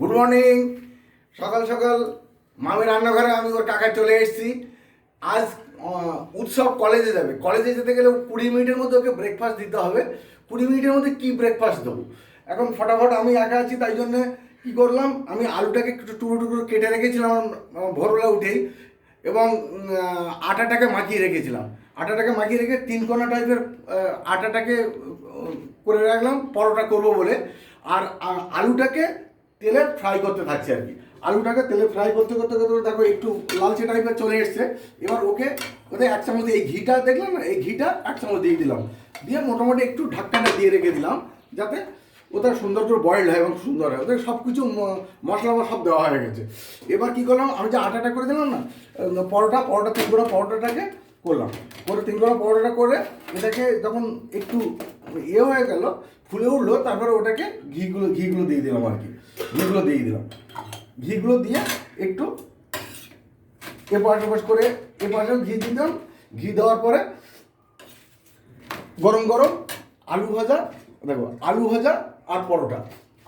Good morning সকাল সকাল মামি রান্নাঘরে আমি ওর কাকা চলে এসেছি। আজ উৎসব কলেজে যাবে। কলেজে যেতে গেলে কুড়ি মিনিটের মধ্যে ওকে ব্রেকফাস্ট দিতে হবে। কুড়ি মিনিটের মধ্যে কি ব্রেকফাস্ট দেবো? এখন ফটাফট আমি একা আছি, তাই জন্য কী করলাম, আমি আলুটাকে একটু টুকরো টুকরো কেটে রেখেছিলাম ভোরবেলা উঠেই এবং আটাটাকে মাখিয়ে রেখেছিলাম। আটাটাকে মাখিয়ে রেখে তিন কোনা টাইপের আটাটাকে করে রাখলাম, পরোটা করব বলে। আর আলুটাকে তেলে ফ্রাই করতে থাকছে আর কি। আলুটাকে তেলে ফ্রাই করতে করতে করতে দেখো একটু লালচে টাইপের চলে এসছে। এবার ওকে ওদের এক চামচ এই ঘিটা দেখলাম না? এই ঘিটা এক চামচ দিয়ে দিলাম। দিয়ে মোটামুটি একটু ঢাক্কাটা দিয়ে রেখে দিলাম, যাতে ওটা সুন্দর করে বয়েল হয় এবং সুন্দর হয়। ওদের সব কিছু মশলা মশলা সব দেওয়া হয়ে গেছে। এবার কি করলাম? আমি যে আটাটা করে দিলাম না পরোটা পরোটা তিন করে পরোটাটাকে করলাম। করে তিন করে পরোটাটা করে এটাকে যখন একটু ইয়ে হয়ে গেল, ফুলে উঠল, তারপরে ওটাকে ঘিগুলো ঘিগুলো দিয়ে দিলাম আর কি। ঘিগুলো দিয়ে দিলাম। ঘিগুলো দিয়ে একটু এপাশ ওপাশ করে, এপাশেও ঘি দিলাম। ঘি দেওয়ার পরে গরম গরম আলু ভাজা, দেখো, আলু ভাজা আর পরোটা।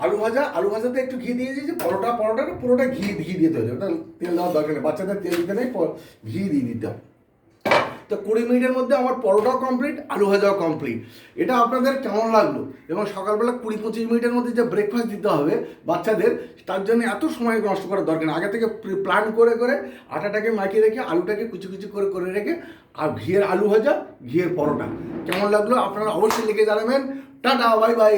আলু ভাজা, আলু ভাজাতে একটু ঘি দিয়ে দিয়েছি, পরোটা পরোটাটা পুরোটা ঘি ঘি দিতে হবে ওটা তেল দেওয়ার দরকার নেই, বাচ্চাদের তেল দিতে নেই ঘি দিয়ে দিতে হবে। তো কুড়ি মিনিটের মধ্যে আমার পরোটাও কমপ্লিট আলু ভাজাও কমপ্লিট এটা আপনাদের কেমন লাগল? এবং সকালবেলা কুড়ি পঁচিশ মিনিটের মধ্যে যে ব্রেকফাস্ট দিতে হবে বাচ্চাদের, তার জন্য এত সময় নষ্ট করার দরকার নেই। আগে থেকে প্ল্যান করে করে আটাটাকে মাখিয়ে রেখে, আলুটাকে কুচি কুচি করে করে রেখে, আর ঘিয়ের আলু ভাজা ঘিয়ের পরোটা। কেমন লাগল? আপনারা অবশ্যই লিখে জানাবেন। Tata bye bye